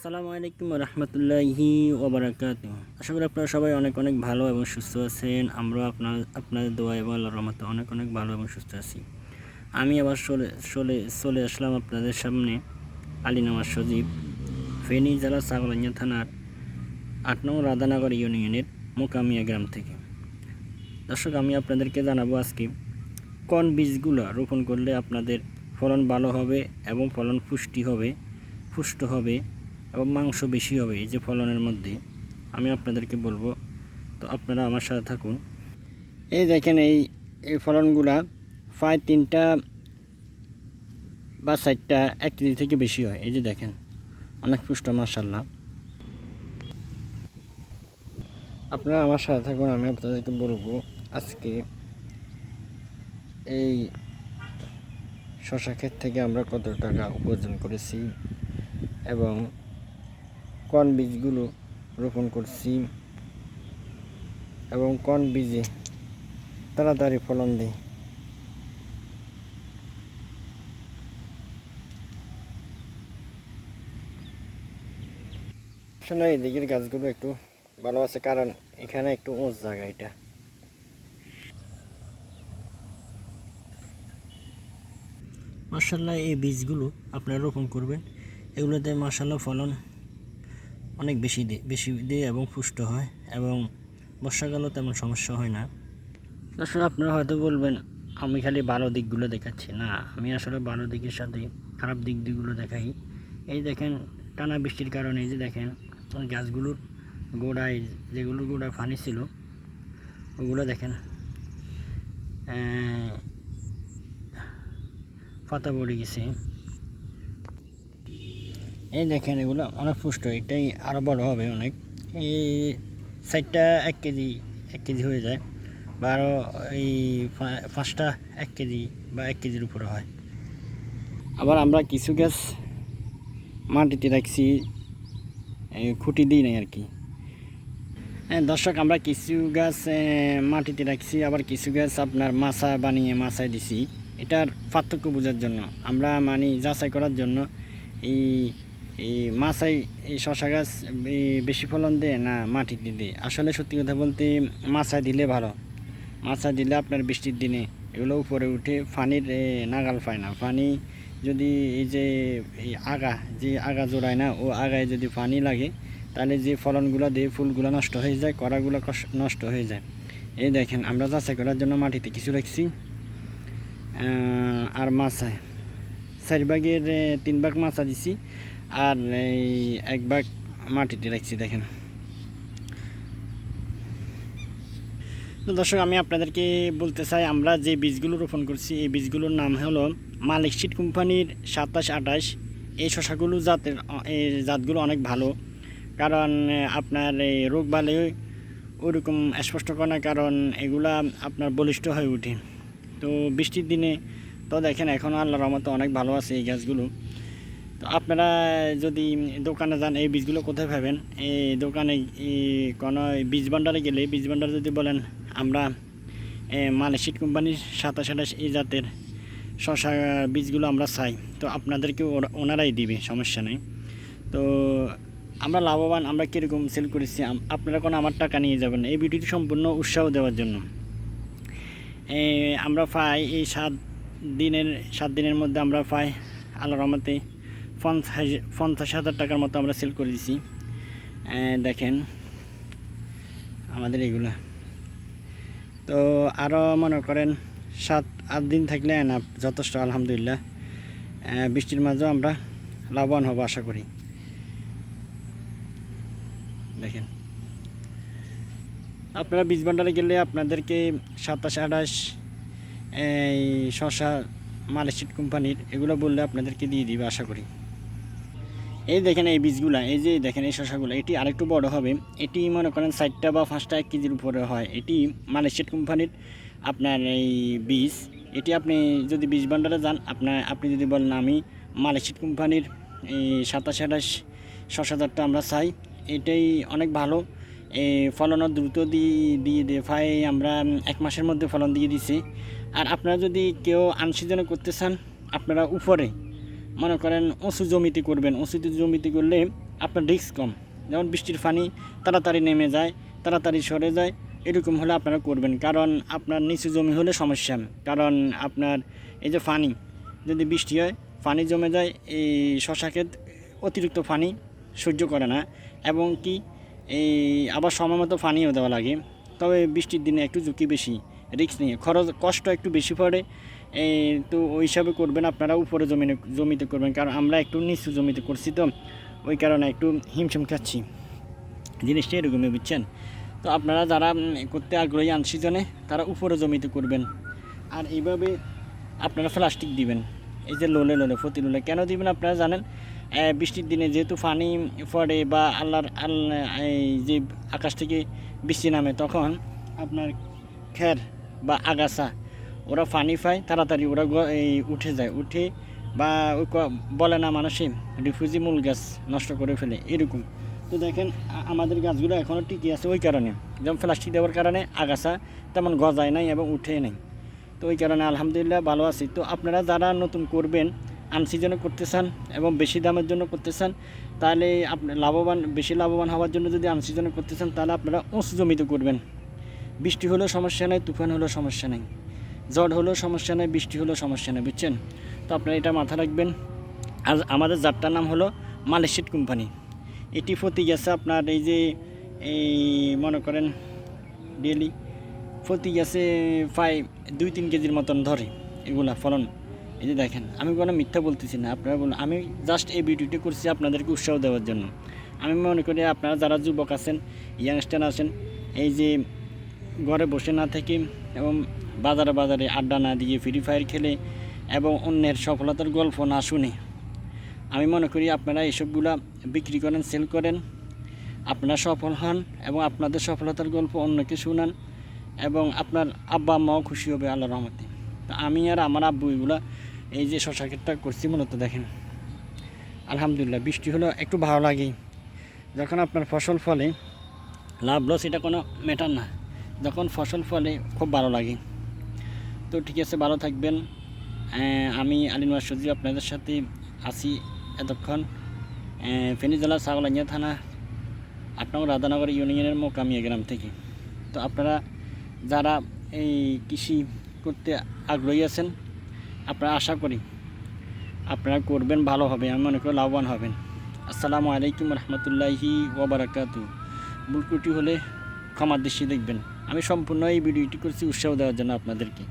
আসসালামু আলাইকুম রহমতুল্লাহি ওবরাকাত আশা করি আপনারা সবাই অনেক অনেক ভালো এবং সুস্থ আছেন। আমরাও আপনার, আপনাদের দোয়া এবং আল্লাহর রহমতে অনেক অনেক ভালো এবং সুস্থ আছি। আমি আবার চলে চলে চলে আসলাম আপনাদের সামনে আলী আলিনামার সজীব, ফেনী জেলা সাগলাইয়া থানার আট নং রাধানগর ইউনিয়নের মোকামিয়া গ্রাম থেকে। দর্শক, আমি আপনাদেরকে জানাব আজকে কোন বীজগুলো রোপণ করলে আপনাদের ফলন ভালো হবে এবং ফলন পুষ্টি হবে, পুষ্ট হবে এবং মাংস বেশি হবে এই যে ফলনের মধ্যে, আমি আপনাদেরকে বলব। তো আপনারা আমার সাথে থাকুন। এই দেখেন এই এই ফলনগুলা প্রায় তিনটা বা চারটা এক কেজি থেকে বেশি হয়। এই যে দেখেন, অনেক পুষ্ট মাসাল্লাহ আপনারা আমার সাথে থাকুন, আমি আপনাদেরকে বলব আজকে এই শশা ক্ষেত থেকে আমরা কত টাকা উপার্জন করেছি এবং কোন বীজগুলো রোপণ করছি এবং কোন বীজে তাড়াতাড়ি ফলন দেয় আসলে এই দিকের গাছগুলো একটু ভালো আছে, কারণ এখানে একটু উঁচ জায়গা এটা। মার্শাল্লাহ এই বীজগুলো আপনারা রোপণ করবেন। এগুলোতে মার্শাল্লাহ ফলন অনেক বেশি বেশি দেয় এবং পুষ্ট হয় এবং বর্ষাকালও তেমন সমস্যা হয় না। আসলে আপনারা হয়তো বলবেন, আমি খালি ভালো দিকগুলো দেখাচ্ছি। না, আমি আসলে ভালো দিকের সাথে খারাপ দিক দিকগুলো দেখাই। এই দেখেন, টানা বৃষ্টির কারণে এই যে দেখেন গাছগুলোর গোড়ায় যেগুলো গোড়ায় ফানি ছিল, ওগুলো দেখেন। পাতা পড়ে গেছে। এই দেখেন এগুলো অনেক পুষ্ট, এটাই আরও বড় হবে অনেক। এই সাইডটা এক কেজি এক কেজি হয়ে যায় বা আরও এই পাঁচটা এক কেজি বা এক কেজির উপরে হয়। আবার আমরা কিছু গাছ মাটিতে রাখছি খুঁটি দিই নাই আর কি। হ্যাঁ দর্শক, আমরা কিছু গাছ মাটিতে রাখছি, আবার কিছু গাছ আপনার মাছা বানিয়ে মাছায় দিছি। এটার পার্থক্য বোঝার জন্য, আমরা মানে যাচাই করার জন্য এই এই মাছাই, এই শশা গাছ, এই বেশি ফলন দেয় না মাটিতে দেয় আসলে সত্যি কথা বলতে মাছায় দিলে ভালো। মাছা দিলে আপনার বৃষ্টির দিনে এগুলো উপরে উঠে পানির নাগাল পায় না। পানি যদি এই যে, এই আগা, যে আগা জোড়ায় না, ও আগায় যদি পানি লাগে, তাহলে যে ফলনগুলো দিয়ে, ফুলগুলো নষ্ট হয়ে যায় কড়াগুলো নষ্ট হয়ে যায়। এই দেখেন, আমরা যাচাই করার জন্য মাটিতে কিছু রাখছি। আর মাছায় চার ভাগের তিন ভাগ মাছা দিছি। আর এই এক ভাগ মাটিতে রাখছি, দেখেন। দর্শক, আমি আপনাদেরকে বলতে চাই, আমরা যে বীজগুলো রোপণ করছি, এই বীজগুলোর নাম হলো মালিক সিড কোম্পানির সাতাশ আঠাশ। এই শশাগুলো জাতের এই জাতগুলো অনেক ভালো। কারণ আপনার এই রোগ বালে ওরকম স্পষ্ট করে না, কারণ এগুলা আপনার বলিষ্ঠ হয়ে ওঠে। তো বৃষ্টির দিনে, তো দেখেন, এখন আল্লাহর রহমতে অনেক ভালো আছে এই গাছগুলো। তো আপনারা যদি দোকানে যান, এই বীজগুলো কোথায় পাবেন? এই দোকানে কোনো বীজ ভাণ্ডারে গেলে, বীজ ভাণ্ডারে যদি বলেন, আমরা মালয়েশিয়ার কোম্পানির সাতাশ আঠাশ এই জাতের শশা বীজগুলো আমরা চাই। তো আপনাদেরকে ওনারাই দিবে, সমস্যা নেই। তো আমরা লাভবান, আমরা কীরকম সেল করেছি আপনারা কোনো আমার টাকা নিয়ে যাবেন এই ভিডিওটি সম্পূর্ণ উৎসাহ দেওয়ার জন্য। আমরা পাই এই সাত দিনের সাত দিনের মধ্যে আমরা পাই আল্লাহ রহমতে পঞ্চাশ হাজার টাকার মতো আমরা সেল করে দিছি। দেখেন, আমাদের এগুলা। তো আরও মনে করেন, সাত, আট দিন থাকলে না যথেষ্ট, আলহামদুলিল্লাহ। বৃষ্টির মাঝেও আমরা লাভবান হব, আশা করি। দেখেন। আপনারা বীজ ভান্ডারে গেলে আপনাদেরকে সাতাশ, আঠাশ, এই শশা মালয়েশিয়ার কোম্পানির এগুলো বললে আপনাদেরকে দিয়ে দিবে, আশা করি। এই দেখেন এই বীজগুলা, এই যে দেখেন এই শশাগুলো এটি আরেকটু বড় হবে। এটি মনে করেন চারটা বা পাঁচটা এক কেজির উপরে হয়। এটি মালয়েশিয়ার কোম্পানির আপনার এই বীজ। এটি আপনি যদি বীজ ভান্ডারে যান, আপনার, আপনি যদি বলেন আমি মালয়েশিয়ার কোম্পানির এই সাতাশ, আঠাশ শশা আমরা চাই, এটাই অনেক ভালো। এই ফলনও দ্রুত দিয়ে দিয়ে প্রায় আমরা এক মাসের মধ্যে ফলন দিয়ে দিছি। আর আপনারা যদি কেউ আনসিজনে করতে চান, আপনারা উপরে মনে করেন উঁচু জমিতে করবেন, উঁচু জমিতে করলে আপনার রিস্ক কম। যেমন বৃষ্টির পানি তাড়াতাড়ি নেমে যায়, তাড়াতাড়ি সরে যায়, এরকম হলে আপনারা করবেন। কারণ আপনার নিচু জমি হলে সমস্যা, কারণ আপনার এই যে পানি, যদি বৃষ্টি হয়, পানি জমে যায়, এই শশা ক্ষেত অতিরিক্ত পানি সহ্য করে না। এবং কি, এই আবার সময় মতো পানিও দেওয়া লাগে। তবে বৃষ্টির দিনে একটু ঝুঁকি বেশি রিস্ক নিয়ে। খরচ, কষ্ট একটু বেশি পড়ে তো ওই হিসাবে করবেন, আপনারা উপরে জমিনে, জমিতে করবেন, কারণ আমরা একটু নিচু জমিতে করছি তো, ওই কারণে একটু হিমশিম খাচ্ছি। জিনিসটা এরকমই, বুঝছেন? তো আপনারা যারা করতে আগ্রহী আন সিজনে, তারা উপরে জমিতে করবেন। আর এইভাবে আপনারা প্লাস্টিক দিবেন। এই যে লোলে লোলে প্রতি লোলে, কেন দিবেন আপনারা জানেন? বৃষ্টির দিনে যেহেতু পানি পড়ে বা আল্লাহর আল্লাহ এই যে আকাশ থেকে বৃষ্টি নামে, তখন আপনার খের বা আগাছা ওরা পানি পায় তাড়াতাড়ি ওরা এই উঠে যায়। উঠে বা ওই বলে না মানুষে, রিফিউজি মূল গাছ নষ্ট করে ফেলে। এরকম। তো দেখেন আমাদের গাছগুলো এখনও টিকে আছে ওই কারণে। যেমন প্লাস্টিক দেওয়ার কারণে আগাছা তেমন গজায় নাই এবং উঠে নাই। তো ওই কারণে আলহামদুলিল্লাহ ভালো আছি। তো আপনারা যারা নতুন করবেন আনসিজনে করতে চান এবং বেশি দামের জন্য করতে চান, তাহলে আপনি লাভবান, বেশি লাভবান হওয়ার জন্য যদি আনসিজনে করতে চান, তাহলে আপনারা উঁচু জমিতে করবেন। বৃষ্টি হলেও সমস্যা নেই, তুফান হলেও সমস্যা নেই। ঝড় হলেও সমস্যা নেই, বৃষ্টি হলেও সমস্যা নেই, বুঝছেন? তো আপনারা এটা মাথা রাখবেন। আর আমাদের জাতটার নাম হলো মালয়েশিয়ান কোম্পানি। এটি প্রতি গেছে আপনার, এই যে, এই মনে করেন ডেলি প্রতি গেছে প্রায় দুই তিন কেজির মতন ধরে এগুলা ফলন। এই যে দেখেন, আমি কোনো মিথ্যা বলতেছি না, আপনারা বলুন। আমি জাস্ট এই ভিডিওটি করছি আপনাদেরকে উৎসাহ দেওয়ার জন্য। আমি মনে করি আপনারা যারা যুবক আছেন ইয়াংস্টার আছেন, এই যে, ঘরে বসে না থেকে এবং বাজারে বাজারে আড্ডা না দিয়ে ফ্রি ফায়ার খেলে এবং অন্যের সফলতার গল্প না শুনে। আমি মনে করি আপনারা এসবগুলা বিক্রি করেন সেল করেন। আপনারা সফল হন এবং আপনাদের সফলতার গল্প অন্যকে শুনান এবং আপনার আব্বা আম্মাও খুশি হবে আল্লাহ রহমতে। তো আমি আর আমার আব্বু এগুলা এই যে শশা করছি মূলত দেখেন। আলহামদুলিল্লাহ, বৃষ্টি হলো একটু ভালো লাগে। যখন আপনার ফসল ফলে লাভ লস এটা কোনো ম্যাটার না। যখন ফসল ফলে খুব ভালো লাগে। তো ঠিক আছে, ভালো থাকবেন। আমি আলিন ওয়াসুজি আপনাদের সাথে আছি এতক্ষণ। ফেনী জেলা সাগলাইয়া থানা, আপনার রাধানগর ইউনিয়নের মোকামিয়া গ্রাম থেকে। তো আপনারা যারা এই কৃষি করতে আগ্রহী আছেন, আপনারা আশা করি আপনারা করবেন, ভালো হবে, আমি মনে করি লাভবান হবেন। আসসালামু আলাইকুম রহমতুল্লাহি ওবরাকাতু ভুল হলে ক্ষমার দৃষ্টি দেখবেন। আমি সম্পূর্ণ এই ভিডিওটি করছি উৎসাহ দেওয়ার জন্য আপনাদেরকে।